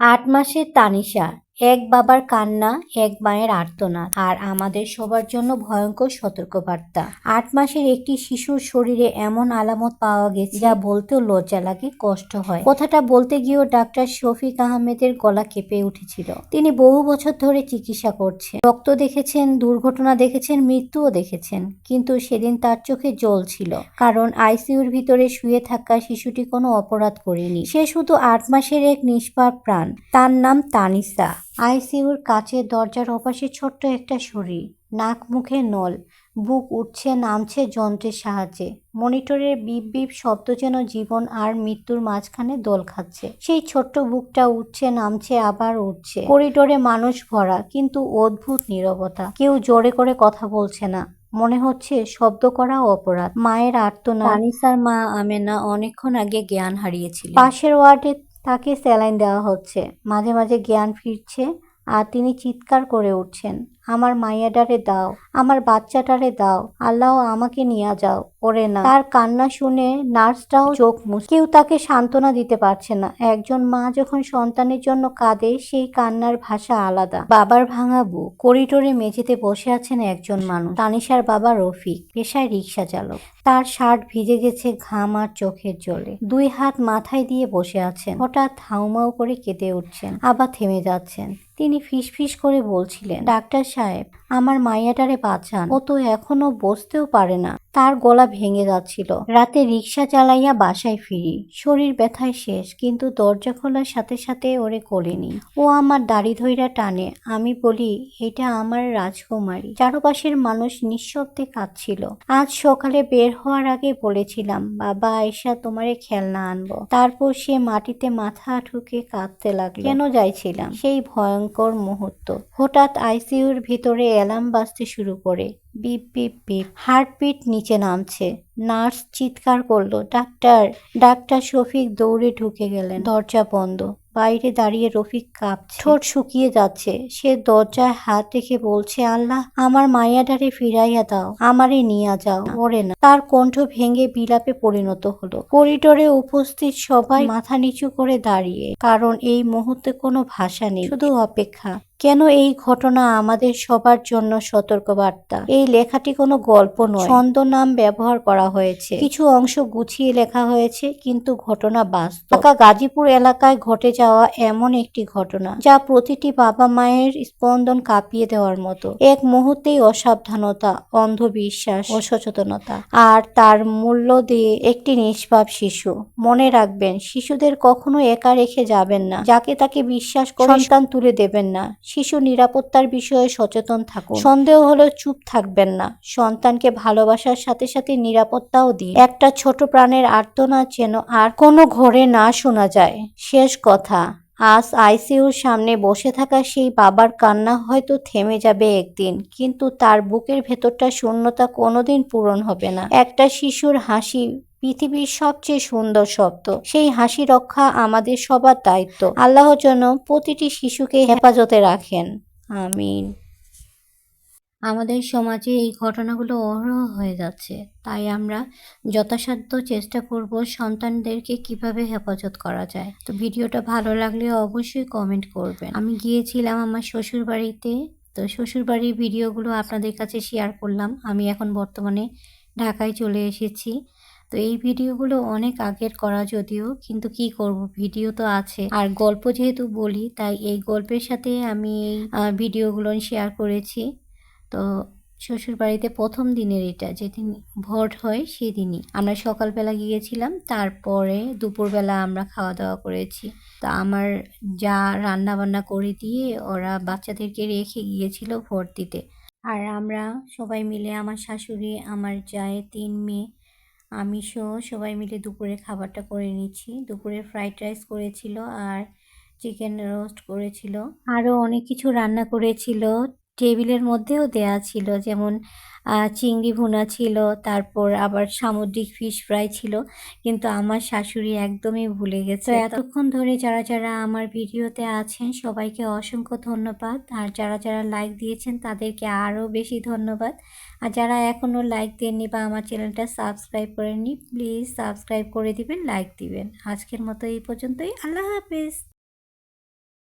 আট মাসের তানিশা এক বাবার কান্না, এক মায়ের আর্তনাদ, আর আমাদের সবার জন্য ভয়ঙ্কর সতর্কবার্তা। আট মাসের একটি শিশুর শরীরে এমন আলামত পাওয়া গেছে, যা বলতেও লজ্জা লাগে, কষ্ট হয়। কথাটা বলতে গিয়েও ডাক্তার শফিক আহমেদের গলা কেঁপে উঠেছিল। তিনি বহু বছর ধরে চিকিৎসা করছেন। রক্ত দেখেছেন, দুর্ঘটনা দেখেছেন, মৃত্যুও দেখেছেন, কিন্তু সেদিন তার চোখে জল ছিল, কারণ আইসিইউর ভিতরে শুয়ে থাকা শিশুটি কোনো অপরাধ করেনি। সে শুধু আট মাসের এক নিষ্পাপ প্রাণ। তার নাম তানিসা। আইসিইউর কাছের দরজার ওপাশে ছোট্ট একটা শরীর নাক মুখে নল, বুক উঠছে নামছে যন্ত্রের সাহায্যে। মনিটরের বিপ বিপ শব্দ যেন জীবন আর মৃত্যুর মাঝখানে দোল খাচ্ছে। সেই ছোট্ট বুকটা উঠছে নামছে আবার উঠছে। করিডোরে মানুষ ভরা, কিন্তু অদ্ভুত নীরবতা। কেউ জোরে করে কথা বলছে না। মনে হচ্ছে শব্দ করা অপরাধ। মায়ের আর্তনাদ। আনিসার মা আমেনা অনেকক্ষণ আগে জ্ঞান হারিয়েছিল পাশের ওয়ার্ডে তাকে স্যালাইন দেওয়া হচ্ছে। মাঝে মাঝে জ্ঞান ফিরছে আর তিনি চিৎকার করে উঠছেন, আমার মাইয়াডারে দাও, আমার বাচ্চাটারে দাও, আল্লাহ আমাকে নিয়ে যাও, ওরে না। তার কান্না শুনে নার্সটাও চোখ মুছ, কেউ তাকে সান্ত্বনা দিতে পারছে না। একজন মা যখন সন্তানের জন্য কাঁদে, সেই কান্নার ভাষা আলাদা। বাবার ভাঙা বুক, করিডোরে মেঝেতে বসে আছেন একজন মানুষ। তানিশার বাবা রফিক, পেশায় রিক্সা চালক তার শার্ট ভিজে গেছে ঘাম আর চোখের জলে। দুই হাত মাথায় দিয়ে বসে আছেন। হঠাৎ হাউমাউ করে কেঁদে উঠছেন। আবার থেমে যাচ্ছেন। তিনি ফিসফিস করে বলছিলেন, ডাক্তার সাহেব, আমার মাইয়াটারে বাঁচান। ও তো এখনও বসতেও পারে না। তার গলা ভেঙে যাচ্ছিল। রাতে রিক্সা চালাইয়া বাসায় ফিরি। শরীর ব্যথায় শেষ, কিন্তু দরজা খোলার সাথে সাথে ওরে কোলেনি ও আমার দাড়ি ধইরা টানে। আমি বলি, এটা আমার রাজকুমারী। চারপাশের মানুষ নিঃশব্দে কাঁদছিল। আজ সকালে বের হওয়ার আগে বলেছিলাম, বাবা আয়সা তোমারে খেলনা আনব। তারপর সে মাটিতে মাথা ঠুকে কাঁদতে লাগল। কেন যাইছিলাম? সেই ভয়ঙ্কর মুহূর্ত। হঠাৎ আইসিইউর ভিতরে অ্যালার্ম বাজতে শুরু করে। Beep beep beep. হার্টবিট নিচে নামছে। নার্স চিৎকার করল, ডাক্তার ডাক্তার শফিক দৌড়ে ঢুকে গেলেন। দরজা বন্ধ। বাইরে দাঁড়িয়ে রফিক কাঁপছে। ঠোঁট শুকিয়ে যাচ্ছে। সে দরজায় হাত রেখে বলছে, আল্লাহ, আমার মায়াডারে ফিরাইয়া দাও। আমারে নিয়ে যাও। ওরে না। তার কণ্ঠ ভেঙে বিলাপে পরিণত হলো। করিডোরে উপস্থিত সবাই মাথা নিচু করে দাঁড়িয়ে। কারণ এই মুহূর্তে কোনো ভাষা নেই। শুধু অপেক্ষা। কেন এই ঘটনা আমাদের সবার জন্য সতর্কবার্তা? এই লেখাটি কোনো গল্প নয়। ছন্দ নাম ব্যবহার করা হয়েছে। কিছু অংশ গুছিয়ে লেখা হয়েছে কিন্তু ঘটনা বাস্তব। ঢাকা গাজীপুর এলাকায় ঘটে যাওয়া এমন একটি ঘটনা যা প্রতিটি বাবা মায়ের স্পন্দন কাঁপিয়ে দেওয়ার মতো। এক মুহূর্তেই অসাবধানতা অন্ধবিশ্বাস অসচেতনতা আর তার মূল্য দিয়ে একটি নিষ্পাপ শিশু। মনে রাখবেন শিশুদের কখনো একা রেখে যাবেন না যাকে তাকে বিশ্বাস করে সন্তান তুলে দেবেন না। শিশু নিরাপত্তার বিষয়ে সচেতন থাকুন। সন্দেহ হলো চুপ থাকবেন না। সন্তানকে ভালোবাসার সাথে সাথে নিরাপত্তাও দিন। একটা ছোট প্রাণের আর্তনা যেন আর কোনো ঘরে না শোনা যায়। শেষ কথা। আজ আইসিউর সামনে বসে থাকা সেই বাবার কান্না হয়তো থেমে যাবে একদিন, কিন্তু তার বুকের ভেতরটা শূন্যতা কোনোদিন পূরণ হবে না। একটা শিশুর হাসি পৃথিবীর সবচেয়ে সুন্দর শব্দ। সেই হাসি রক্ষা আমাদের সবার দায়িত্ব। আল্লাহ যেন প্রতিটি শিশুকে হেফাজতে রাখেন। আমিন। আমাদের সমাজে এই ঘটনাগুলো অহরহ হয়ে যাচ্ছে। তাই আমরা যথাসাধ্য চেষ্টা করব সন্তানদেরকে কীভাবে হেফাজত করা যায়। তো ভিডিওটা ভালো লাগলে অবশ্যই কমেন্ট করবেন। আমি গিয়েছিলাম আমার শ্বশুর বাড়িতে তো শ্বশুর বাড়ির ভিডিওগুলো আপনাদের কাছে শেয়ার করলাম। আমি এখন বর্তমানে ঢাকায় চলে এসেছি। তো এই ভিডিওগুলো অনেক আগের করা যদিও, কিন্তু কি করব? ভিডিও তো আছে। আর গল্প যেহেতু বলি, তাই এই গল্পের সাথে আমি এই ভিডিওগুলো শেয়ার করেছি। তো শ্বশুর বাড়িতে প্রথম দিনের এটা, যেদিন ভোট হয় সেদিনই। আমরা সকালবেলা গিয়েছিলাম, তারপরে দুপুরবেলা আমরা খাওয়া দাওয়া করেছি। তা আমার যা রান্না বান্না করে দিয়ে ওরা বাচ্চাদেরকে রেখে গিয়েছিল ভোট দিতে। আর আমরা সবাই মিলে, আমার শাশুড়ি, আমার জায়ে তিন মেয়ে, আমি সহ সবাই মিলে দুপুরে খাবারটা করে নিচ্ছি। দুপুরে ফ্রাইড রাইস করেছিল আর চিকেন রোস্ট করেছিল। আরও অনেক কিছু রান্না করেছিল। টেবিলের মধ্যেও দেয়া ছিল যেমন চিংড়ি ভুনা ছিল তারপর আবার সামুদ্রিক ফিশ ফ্রাই ছিল কিন্তু আমার শাশুড়ি একদমই ভুলে গেছে। এতক্ষণ ধরে যারা যারা আমার ভিডিওতে আছেন সবাইকে অসংখ্য ধন্যবাদ। আর যারা যারা লাইক দিয়েছেন তাদেরকে আরও বেশি ধন্যবাদ। আর যারা এখনও লাইক দেননি বা আমার চ্যানেলটা সাবস্ক্রাইব করেননি প্লিজ সাবস্ক্রাইব করে দিবেন লাইক দিবেন। আজকের মতো এই পর্যন্তই। আল্লাহ হাফেজ।